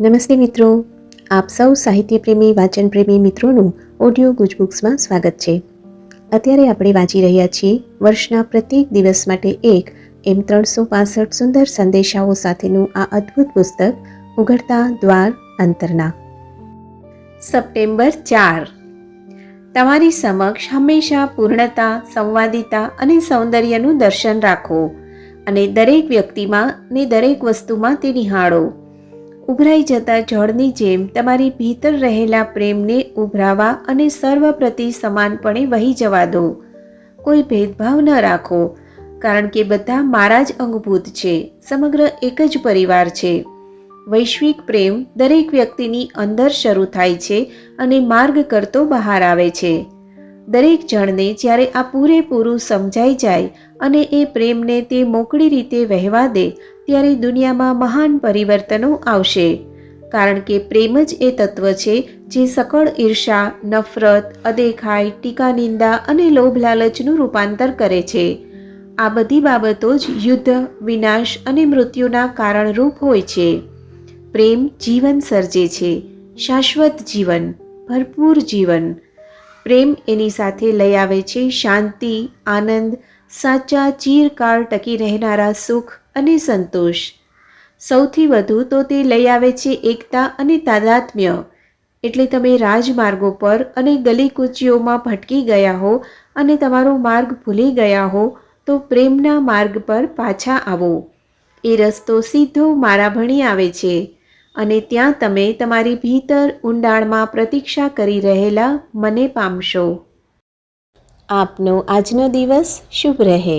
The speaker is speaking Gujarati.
નમસ્તે મિત્રો. આપ સૌ સાહિત્યપ્રેમી, વાચનપ્રેમી વાચન પ્રેમી મિત્રોનું ઓડિયો ગુજબુક્સમાં સ્વાગત છે. અત્યારે આપણે વાંચી રહ્યા છીએ વર્ષના પ્રત્યેક દિવસ માટે એક એમ ત્રણસો પાસઠ સુંદર સંદેશાઓ સાથેનું આ અદ્ભુત પુસ્તક, ઉઘડતા દ્વાર અંતરના. સપ્ટેમ્બર ચાર. તમારી સમક્ષ હંમેશા પૂર્ણતા, સંવાદિતા અને સૌંદર્યનું દર્શન રાખો અને દરેક વ્યક્તિમાં ને દરેક વસ્તુમાં તે નિહાળો. ઉભરાઈ જતા જળની જેમ તમારી ભીતર રહેલા પ્રેમને ઉભરાવા અને સર્વ પ્રતિ સમાનપણે વહી જવા દો. કોઈ ભેદભાવ ન રાખો, કારણ કે બધા મારા જ અંગભૂત છે, સમગ્ર એક જ પરિવાર છે. વૈશ્વિક પ્રેમ દરેક વ્યક્તિની અંદર શરૂ થાય છે અને માર્ગ કરતો બહાર આવે છે. દરેક જણને જ્યારે આ પૂરેપૂરું સમજાઈ જાય અને એ પ્રેમને તે મોકળી રીતે વહેવા દે, ત્યારે દુનિયામાં મહાન પરિવર્તનો આવશે. કારણ કે પ્રેમ જ એ તત્વ છે જે સકળ ઈર્ષા, નફરત, અદેખાઈ, ટીકા નિંદા અને લોભ લાલચનું રૂપાંતર કરે છે. આ બધી બાબતો જ યુદ્ધ, વિનાશ અને મૃત્યુના કારણરૂપ હોય છે. પ્રેમ જીવન સર્જે છે. શાશ્વત જીવન, ભરપૂર જીવન. પ્રેમ એની સાથે લઈ આવે છે. શાંતિ, આનંદ, સાચા ચીરકાળ ટકી રહેનારા સુખ અને સંતોષ. સૌથી વધુ તો તે લઈ આવે છે એકતા અને તાદાત્મ્ય. એટલે તમે રાજમાર્ગો પર અને ગલીકૂચીઓમાં ભટકી ગયા હો અને તમારો માર્ગ ભૂલી ગયા હો, તો પ્રેમના માર્ગ પર પાછા આવો. એ રસ્તો સીધો મારા ભણી આવે છે. અને ત્યાં તમે તમારી ભીતર ઊંડાણમાં પ્રતીક્ષા કરી રહેલા મને પામશો. આપનો આજનો દિવસ શુભ રહે.